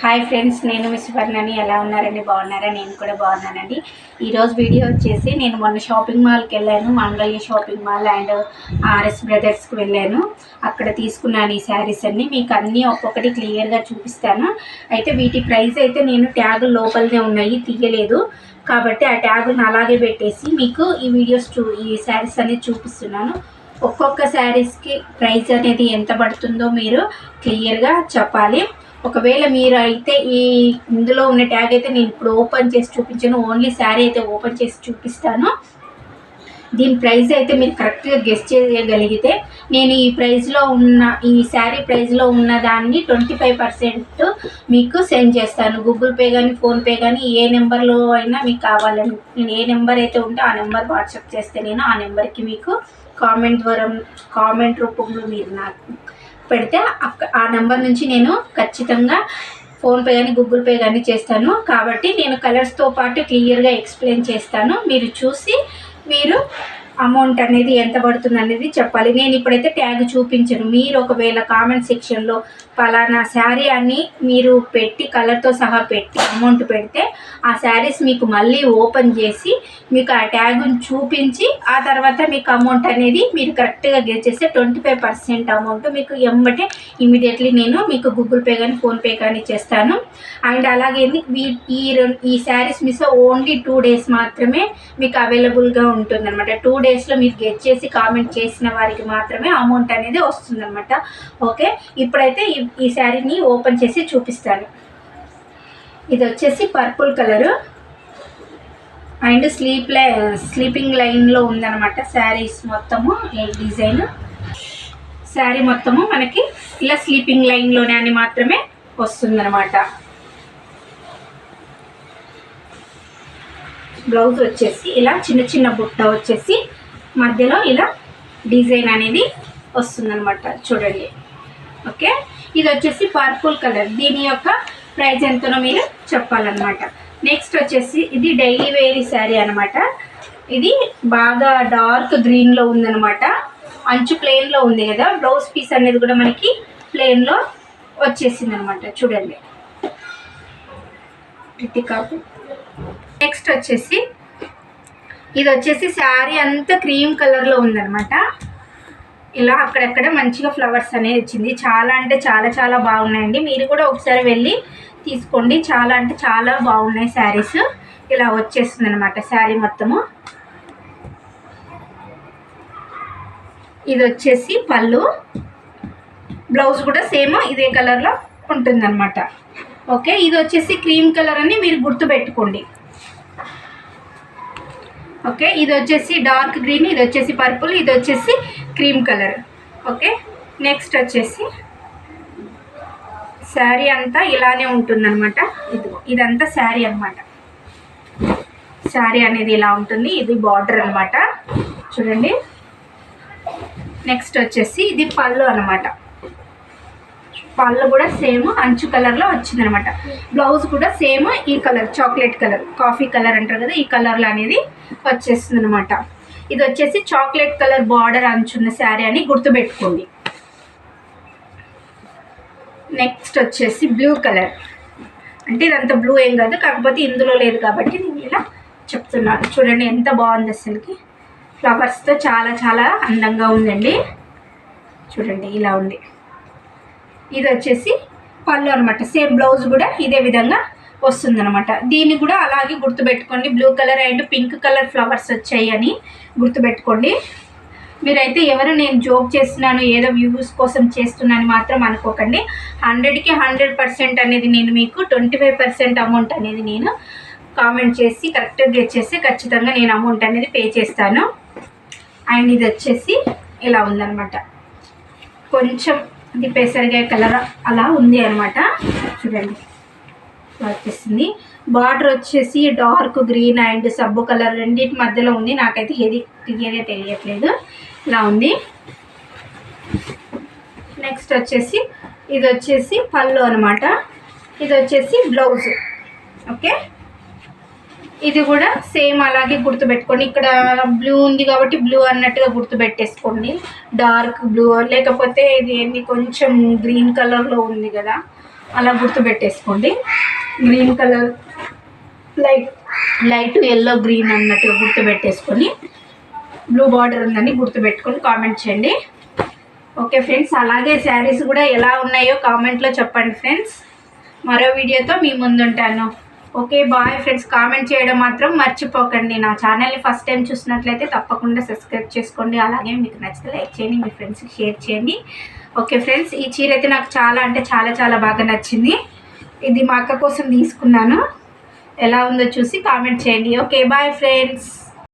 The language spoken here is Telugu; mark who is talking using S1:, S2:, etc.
S1: హాయ్ ఫ్రెండ్స్ నేను మిస్ వర్ణని. ఎలా ఉన్నారండి? బాగున్నారా? నేను కూడా బాగున్నానండి. ఈరోజు వీడియో వచ్చేసి నేను మొన్న షాపింగ్ మాల్కి వెళ్ళాను Mangalayya shopping mall and RS బ్రదర్స్కి వెళ్ళాను. అక్కడ తీసుకున్నాను ఈ శారీస్ అన్నీ. మీకు అన్నీ ఒక్కొక్కటి క్లియర్గా చూపిస్తాను. అయితే వీటి ప్రైస్ అయితే నేను ట్యాగ్ లోపలనే ఉన్నాయి తీయలేదు. కాబట్టి ఆ ట్యాగ్ను అలాగే పెట్టేసి మీకు ఈ వీడియోస్ చూ ఈ శారీస్ అనేది చూపిస్తున్నాను. ఒక్కొక్క శారీస్కి ప్రైస్ అనేది ఎంత పడుతుందో మీరు క్లియర్గా చెప్పాలి. ఒకవేళ మీరు అయితే ఈ ఇందులో ఉన్న ట్యాగ్ అయితే నేను ఇప్పుడు ఓపెన్ చేసి చూపించాను. ఓన్లీ శారీ అయితే ఓపెన్ చేసి చూపిస్తాను. దీని ప్రైస్ అయితే మీరు కరెక్ట్గా గెస్ట్ చేయగలిగితే నేను ఈ ప్రైస్లో ఉన్న ఈ శారీ ప్రైస్లో ఉన్న దాన్ని ట్వంటీ ఫైవ్ పర్సెంట్ మీకు సెండ్ చేస్తాను. గూగుల్ పే కానీ ఫోన్పే కానీ ఏ నెంబర్లో అయినా మీకు కావాలని నేను ఏ నెంబర్ అయితే ఉంటే ఆ నెంబర్ వాట్సాప్ చేస్తే నేను ఆ నెంబర్కి మీకు కామెంట్ ద్వారా కామెంట్ రూపంలో మీరు నాకు పెడితే ఆ నెంబర్ నుంచి నేను ఖచ్చితంగా ఫోన్పే కానీ గూగుల్ పే కానీ చేస్తాను. కాబట్టి నేను కలర్స్తో పాటు క్లియర్గా ఎక్స్ప్లెయిన్ చేస్తాను. మీరు చూసి మీరు అమౌంట్ అనేది ఎంత పడుతుంది అనేది చెప్పాలి. నేను ఇప్పుడైతే ట్యాగ్ చూపించను. మీరు ఒకవేళ కామెంట్ సెక్షన్లో పలానా శారీ అని మీరు పెట్టి కలర్తో సహా పెట్టి అమౌంట్ పెడితే ఆ శారీస్ మీకు మళ్ళీ ఓపెన్ చేసి మీకు ఆ ట్యాగ్ను చూపించి ఆ తర్వాత మీకు అమౌంట్ అనేది మీరు కరెక్ట్గా గెట్ చేస్తే ట్వంటీ ఫైవ్ పర్సెంట్ అమౌంట్ మీకు ఎమ్మటే ఇమీడియట్లీ నేను మీకు గూగుల్ పే కానీ ఫోన్పే కానీ చేస్తాను. అండ్ అలాగే ఈ ఈ saris miss only two days మాత్రమే మీకు అవైలబుల్గా ఉంటుందన్నమాట. టూ డేస్లో మీరు గెట్ చేసి కామెంట్ చేసిన వారికి మాత్రమే అమౌంట్ అనేది వస్తుందన్నమాట. ఓకే ఇప్పుడైతే ఈ ఈ శారీని ఓపెన్ చేసి చూపిస్తాను. ఇది వచ్చేసి purple colour. And sleep lie sleeping లైన్లో ఉందన్నమాట శారీస్ మొత్తము డిజైన్. శారీ మొత్తము మనకి ఇలా స్లీపింగ్ లైన్లోనే అని మాత్రమే వస్తుందన్నమాట. బ్లౌజ్ వచ్చేసి ఇలా చిన్న చిన్న బుట్ట వచ్చేసి మధ్యలో ఇలా డిజైన్ అనేది వస్తుందన్నమాట. చూడండి. ఓకే? ఇది వచ్చేసి పర్పుల్ కలర్ దీని యొక్క ప్రైస్ ఎంతనో మీరు చెప్పాలన్నమాట. నెక్స్ట్ వచ్చేసి ఇది డైలీ వేరీ శారీ అనమాట ఇది బాగా డార్క్ గ్రీన్లో ఉందనమాట అంచు ప్లెయిన్లో ఉంది కదా. బ్లౌజ్ పీస్ అనేది కూడా మనకి ప్లెయిన్లో వచ్చేసింది అనమాట చూడండి. కాపు నెక్స్ట్ వచ్చేసి ఇది వచ్చేసి శారీ అంతా క్రీమ్ కలర్లో ఉందనమాట ఇలా అక్కడక్కడ మంచిగా ఫ్లవర్స్ అనేది వచ్చింది చాలా అంటే చాలా చాలా బాగున్నాయండి. మీరు కూడా ఒకసారి వెళ్ళి తీసుకోండి. చాలా అంటే చాలా బాగున్నాయి శారీస్. ఇలా వచ్చేస్తుంది అనమాట శారీ మొత్తము. ఇది వచ్చేసి పళ్ళు. బ్లౌజ్ కూడా సేమ్ ఇదే కలర్లో ఉంటుందన్నమాట. ఓకే ఇది వచ్చేసి క్రీమ్ కలర్ అని మీరు గుర్తుపెట్టుకోండి ఓకే ఇది వచ్చేసి డార్క్ గ్రీన్ ఇది వచ్చేసి పర్పుల్ ఇది వచ్చేసి క్రీమ్ కలర్. ఓకే? నెక్స్ట్ వచ్చేసి శారీ అంతా ఇలానే ఉంటుందన్నమాట. ఇది ఇదంతా శారీ అన్నమాట. శారీ అనేది ఇలా ఉంటుంది. ఇది బార్డర్ అనమాట చూడండి. నెక్స్ట్ వచ్చేసి ఇది పళ్ళు అనమాట పళ్ళు కూడా సేమ్ అంచు కలర్లో వచ్చిందనమాట బ్లౌజ్ కూడా సేమ్ ఈ colour chocolate colour coffee colour అంటారు కదా ఈ కలర్లో అనేది వచ్చేస్తుంది అనమాట ఇది వచ్చేసి చాక్లెట్ కలర్ బార్డర్ అంచున్న శారీ అని గుర్తుపెట్టుకోండి. నెక్స్ట్ వచ్చేసి బ్లూ కలర్. అంటే ఇదంతా బ్లూ ఏం కాదు కాకపోతే ఇందులో లేదు కాబట్టి నేను ఇలా చెప్తున్నాను. చూడండి ఎంత బాగుంది అసలుకి. ఫ్లవర్స్తో చాలా చాలా అందంగా ఉందండి. చూడండి ఇలా ఉంది. ఇది వచ్చేసి పళ్ళు అనమాట సేమ్ బ్లౌజ్ కూడా ఇదే విధంగా వస్తుందనమాట దీన్ని కూడా అలాగే గుర్తుపెట్టుకోండి. Blue colour and pink colour flowers వచ్చాయి అని గుర్తుపెట్టుకోండి. మీరైతే ఎవరు నేను జోక్ చేస్తున్నాను ఏదో వ్యూస్ కోసం చేస్తున్నాను మాత్రం అనుకోకండి. హండ్రెడ్కి హండ్రెడ్ పర్సెంట్ అనేది నేను మీకు ట్వంటీ ఫైవ్ పర్సెంట్ అమౌంట్ అనేది నేను కామెంట్ చేసి కరెక్ట్గా గెట్ ఖచ్చితంగా నేను అమౌంట్ అనేది పే చేస్తాను. అండ్ ఇది వచ్చేసి ఇలా ఉందనమాట కొంచెం ఇది కలర్ అలా ఉంది అనమాట చూడండి. వచ్చేసింది బార్డర్ వచ్చేసి డార్క్ గ్రీన్ అండ్ సబ్బు కలర్ రెండింటి మధ్యలో ఉంది. నాకైతే ఏది క్లియర్గా తెలియట్లేదు. ఇలా ఉంది. నెక్స్ట్ వచ్చేసి ఇది వచ్చేసి పళ్ళు అనమాట ఇది వచ్చేసి బ్లౌజ్. ఓకే? ఇది కూడా సేమ్ అలాగే గుర్తుపెట్టుకోండి. ఇక్కడ బ్లూ ఉంది కాబట్టి బ్లూ అన్నట్టుగా గుర్తుపెట్టేసుకోండి. డార్క్ బ్లూ లేకపోతే ఇది ఏంది కొంచెం గ్రీన్ కలర్లో ఉంది కదా అలా గుర్తుపెట్టేసుకోండి. Green colour light. Light yellow green అన్నట్టు గుర్తుపెట్టేసుకొని బ్లూ బార్డర్ ఉందని గుర్తుపెట్టుకొని కామెంట్ చేయండి. ఓకే ఫ్రెండ్స్ అలాగే శారీస్ కూడా ఎలా ఉన్నాయో కామెంట్లో చెప్పండి ఫ్రెండ్స్. మరో వీడియోతో మీ ముందుంటాను. Okay bye friends. కామెంట్ చేయడం మాత్రం మర్చిపోకండి. నా ఛానల్ని ఫస్ట్ టైం చూసినట్లయితే తప్పకుండా సబ్స్క్రైబ్ చేసుకోండి. అలాగే మీకు నచ్చితే లైక్ చేయండి మీ ఫ్రెండ్స్కి షేర్ చేయండి. ఓకే ఫ్రెండ్స్ ఈ చీర అయితే నాకు చాలా అంటే చాలా చాలా బాగా నచ్చింది. ఇది మా అక్క కోసం తీసుకున్నాను. ఎలా ఉందో చూసి కామెంట్ చేయండి. Okay bye friends